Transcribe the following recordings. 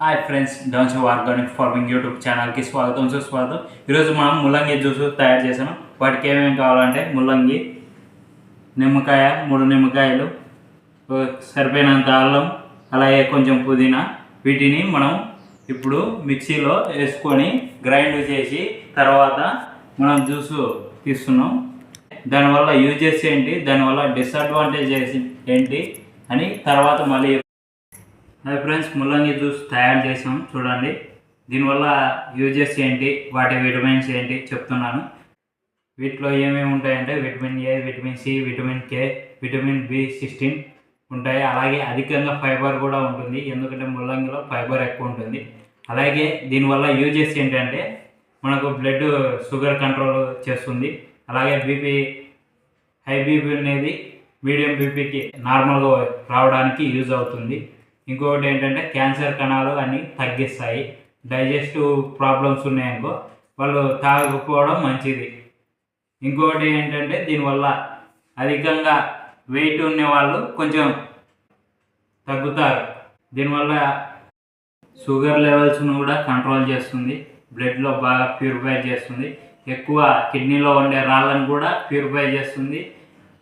Hi friends డౌన్స్ organic farming YouTube ఛానల్కి స్వాగతం. సుస్వాగతం ఈరోజు మనం ముల్లంగి జ్యూస్ తయారు చేసాము వాటికి ఏమేమి కావాలంటే ముల్లంగి నిమ్మకాయ మూడు నిమ్మకాయలు సరిపోయినంత అల్లం అలాగే కొంచెం పుదీనా. వీటిని మనం ఇప్పుడు మిక్సీలో వేసుకొని గ్రైండ్ చేసి తర్వాత మనం జ్యూస్ తీస్తున్నాం దానివల్ల యూజెస్ ఏంటి? దానివల్ల డిసడ్వాంటేజెస్ ఏంటి? అని తర్వాత మళ్ళీ హాయ్ ఫ్రెండ్స్ ముల్లంగి జ్యూస్ తయారు చేసాం. చూడండి. దీనివల్ల యూజెస్ ఏంటి? వాటి విటమిన్స్ ఏంటి? చెప్తున్నాను. వీటిలో ఏమేమి ఉంటాయంటే vitamin A vitamin C vitamin K vitamin B sixteen ఉంటాయి. అలాగే అధికంగా ఫైబర్ కూడా ఉంటుంది. ఎందుకంటే ముల్లంగిలో ఫైబర్ ఎక్కువ ఉంటుంది. అలాగే దీనివల్ల యూజెస్ ఏంటంటే మనకు బ్లడ్ షుగర్ కంట్రోల్ చేస్తుంది. అలాగే బీపీ హై బీపీ అనేది మీడియం బీపీకి నార్మల్గా రావడానికి యూజ్ అవుతుంది. ఇంకొకటి ఏంటంటే క్యాన్సర్ కణాలు అన్ని తగ్గిస్తాయి. డైజెస్టివ్ ప్రాబ్లమ్స్ ఉన్నాయనుకో వాళ్ళు తాగకపోవడం మంచిది. ఇంకొకటి ఏంటంటే దీనివల్ల అధికంగా వెయిట్ ఉండే వాళ్ళు కొంచెం తగ్గుతారు. దీనివల్ల షుగర్ లెవెల్స్ను కూడా కంట్రోల్ చేస్తుంది. బ్లడ్లో బాగా ప్యూరిఫై చేస్తుంది. ఎక్కువ కిడ్నీలో ఉండే రాళ్ళను కూడా ప్యూరిఫై చేస్తుంది.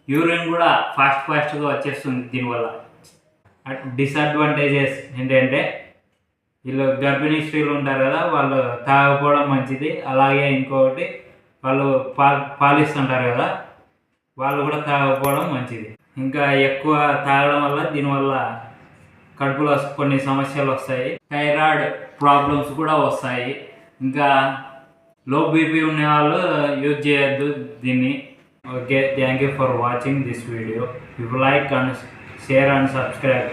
యూరిన్ కూడా ఫాస్ట్ ఫాస్ట్గా వచ్చేస్తుంది దీనివల్ల. డిసడ్వాంటేజెస్ ఏంటంటే వీళ్ళు గర్భిణీ స్త్రీలు ఉంటారు కదా వాళ్ళు తాగకపోవడం మంచిది. అలాగే ఇంకొకటి వాళ్ళు పా పాలిస్తుంటారు కదా వాళ్ళు కూడా తాగకపోవడం మంచిది. ఇంకా ఎక్కువ తాగడం వల్ల దీనివల్ల కడుపులో కొన్ని సమస్యలు వస్తాయి. థైరాయిడ్ ప్రాబ్లమ్స్ కూడా వస్తాయి. ఇంకా లో బీపీ ఉన్న వాళ్ళు యూజ్ చేయొద్దు దీన్ని. Okay thank you for watching this video. If like and share and subscribe